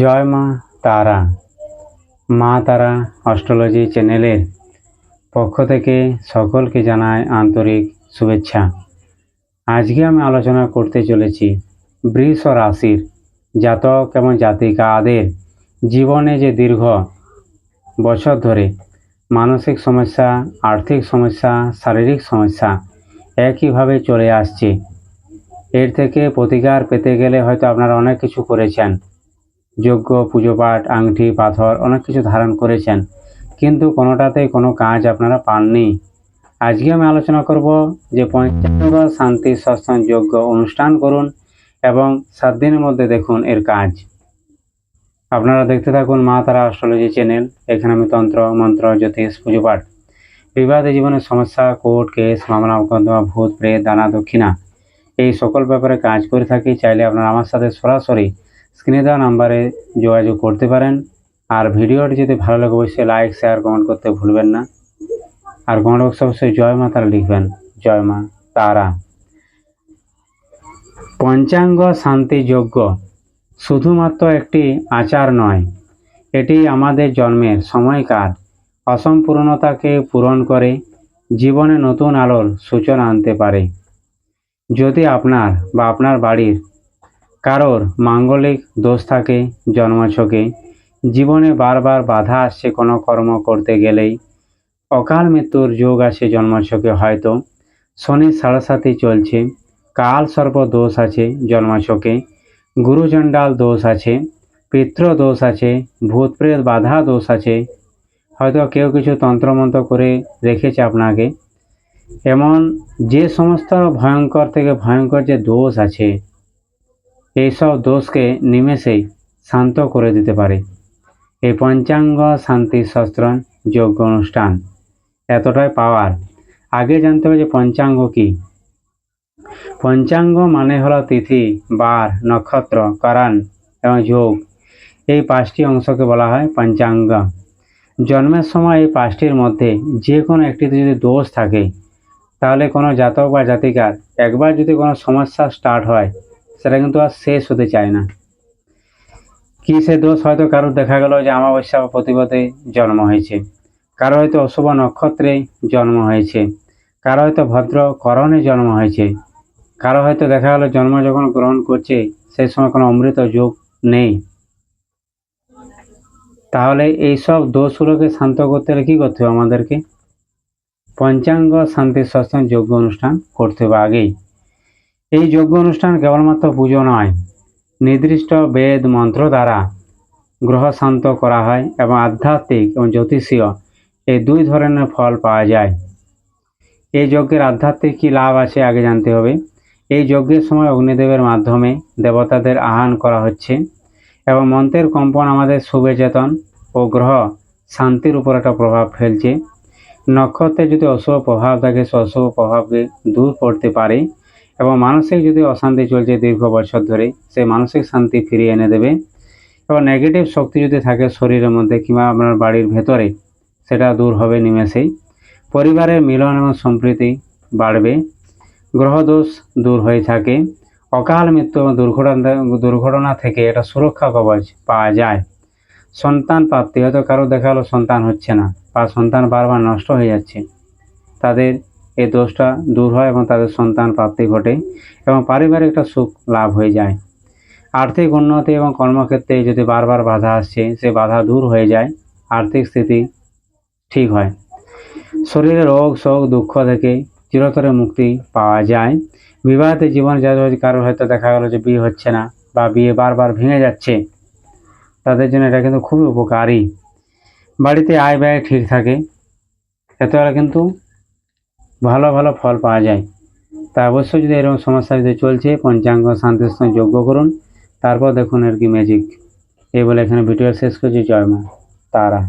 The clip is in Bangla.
জয় মা তারা। মা তারা অস্ট্রোলজি চ্যানেলের পক্ষ থেকে সকলকে জানায় আন্তরিক শুভেচ্ছা। আজকে আমি আলোচনা করতে চলেছি বৃষ রাশির জাতক এবং জাতিকাদের জীবনে যে দীর্ঘ বছর ধরে মানসিক সমস্যা, আর্থিক সমস্যা, শারীরিক সমস্যা একইভাবে চলে আসছে। এর থেকে প্রতিকার পেতে গেলে হয়তো আপনারা অনেক কিছু করেছেন। যজ্ঞ, পুজো পাঠ আংটি পাথর অনেক কিছু ধারণ করেছেন। কিন্তু কোনোটাতেই কোনো কাজ আপনারা পাননি। আজকে আমি আলোচনা করব যে পঞ্চাঙ্গ শান্তি সৎসঙ্গ যজ্ঞ অনুষ্ঠান করুন এবং সাত দিনের মধ্যে দেখুন এর কাজ। আপনারা দেখতে থাকুন মা তারা অস্ট্রোলজি চ্যানেল। এখানে আমি তন্ত্র, মন্ত্র, জ্যোতিষ, পুজো পাঠ, বিবাদে জীবনের সমস্যা, কোর্ট কেস, মামলা, মোকদ্দমা, ভূত, প্রেত, দানা, দক্ষিণা, এই সকল ব্যাপারে কাজ করে থাকি। চাইলে আপনারা আমার সাথে সরাসরি স্ক্রিনে দেওয়া নাম্বারে যোগাযোগ করতে পারেন। আর ভিডিওটি যদি ভালো লাগে, অবশ্যই লাইক শেয়ার কমেন্ট করতে ভুলবেন না। আর কমেন্ট বক্সে অবশ্যই জয় মা তারা লিখবেন। জয় মা তারা। পঞ্চাঙ্গ শান্তি যজ্ঞ শুধুমাত্র একটি আচার নয়, এটি আমাদের জন্মের সময়কার অসম্পূর্ণতাকে পূরণ করে জীবনে নতুন আলোর সূচনা আনতে পারে। যদি আপনার বা আপনার বাড়ির কারোর মাঙ্গলিক দোষ থাকে জন্মছকে। জীবনে বারবার বাধা আসছে কোনো কর্ম করতে গেলেই। অকাল মৃত্যুর যোগ আছে জন্মছকে হয়তো। শনি সাড়ে চলছে। কাল সর্প দোষ আছে জন্মছকে। গুরুচণ্ডাল দোষ আছে। পিতৃ দোষ আছে। ভূতপ্রেত বাধা দোষ আছে। হয়তো কেউ কিছু তন্ত্রমন্ত্র করে রেখেছে আপনাকে। এমন যে সমস্ত ভয়ঙ্কর থেকে ভয়ঙ্কর যে দোষ আছে এইসব দোষকে নিমেষেই শান্ত করে দিতে পারে। এই পঞ্চাঙ্গ শান্তি শস্ত্রণ যোগ্য অনুষ্ঠান এতটাই পাওয়ার। আগে জানতে হবে যে পঞ্চাঙ্গ কি? পঞ্চাঙ্গ মানে হলো তিথি, বার, নক্ষত্র, কারণ এবং যোগ। এই পাঁচটি অংশকে বলা হয় পঞ্চাঙ্গ। জন্মের সময় এই পাঁচটির মধ্যে যে কোনো একটিতে যদি দোষ থাকে, তাহলে কোনো জাতক বা জাতিকার একবার যদি কোনো সমস্যা স্টার্ট হয় সেটা কিন্তু আর শেষ হতে চায় না। কি সে দোষ হয়তো কারোর দেখা গেল যে অমাবস্যা বা প্রতিপদে জন্ম হয়েছে। কারও হয়তো অশুভ নক্ষত্রে জন্ম হয়েছে। কারও হয়তো ভদ্র করণে জন্ম হয়েছে। কারও হয়তো দেখা গেল জন্ম যখন গ্রহণ করছে সেই সময় কোনো অমৃত যোগ নেই। তাহলে এই সব দোষগুলোকে শান্ত করতে হলে কী করতে হবে আমাদেরকে? পঞ্চাঙ্গ শান্তি সৎসঙ্গ যোগ্য অনুষ্ঠান করতে হবে আগেই। এই যজ্ঞ অনুষ্ঠান কেবলমাত্র পুজো নয়, নির্দিষ্ট বেদ মন্ত্র দ্বারা গ্রহ শান্ত করা হয় এবং আধ্যাত্মিক এবং জ্যোতিষীয় এই দুই ধরনের ফল পাওয়া যায়। এই যজ্ঞের আধ্যাত্মিক কী লাভ আছে আগে জানতে হবে। এই যজ্ঞের সময় অগ্নিদেবের মাধ্যমে দেবতাদের আহ্বান করা হচ্ছে এবং মন্ত্রের কম্পন আমাদের শুভচেতন ও গ্রহ শান্তির উপর একটা প্রভাব ফেলছে। নক্ষত্রে যদি অশুভ প্রভাব থাকে, সে অশুভ প্রভাবকে দূর করতে পারে। এবং মানসিক যদি অশান্তি চলছে দীর্ঘ বছর ধরে সেই মানসিক শান্তি ফিরিয়ে এনে দেবে। এবং নেগেটিভ শক্তি যদি থাকে শরীরের মধ্যে কিংবা আপনার বাড়ির ভেতরে, সেটা দূর হবে নিমেষেই। পরিবারের মিলন এবং সম্প্রীতি বাড়বে। গ্রহদোষ দূর হয়ে থাকে। অকাল মৃত্যু এবং দুর্ঘটনা দুর্ঘটনা থেকে এটা সুরক্ষা কবচ পাওয়া যায়। সন্তান প্রাপ্তি, হয়তো কারও দেখা গেলো সন্তান হচ্ছে না, বা সন্তান বারবার নষ্ট হয়ে যাচ্ছে। তাদের এই দোষটা দূর হয় এবং তাদের সন্তান প্রাপ্তি ঘটে এবং পারিবারিক একটা সুখ লাভ হয়ে যায়। আর্থিক উন্নতি এবং কর্মক্ষেত্রে যদি বারবার বাধা আসছে সে বাধা দূর হয়ে যায়, আর্থিক স্থিতি ঠিক হয়। শরীরে রোগ, শোক, দুঃখ থেকে চিরতরে মুক্তি পাওয়া যায়। বিবাহিত জীবন যা কারোর হয়তো দেখা গেলো যে বিয়ে হচ্ছে না বা বিয়ে বারবার ভেঙে যাচ্ছে, তাদের জন্য এটা কিন্তু খুবই উপকারী। বাড়িতে আয় ব্যয় ঠিক থাকে, এতে কিন্তু ভালো ভালো ফল পাওয়া যায়। তা অবশ্যই যদি এরকম সমস্যা যদি চলছে, পঞ্চাঙ্গ শান্তি যোগ্য করুন। তারপর দেখুন আর কি ম্যাজিক এই বলে এখানে ভিডিও শেষ করছি। জয় মা, তারা।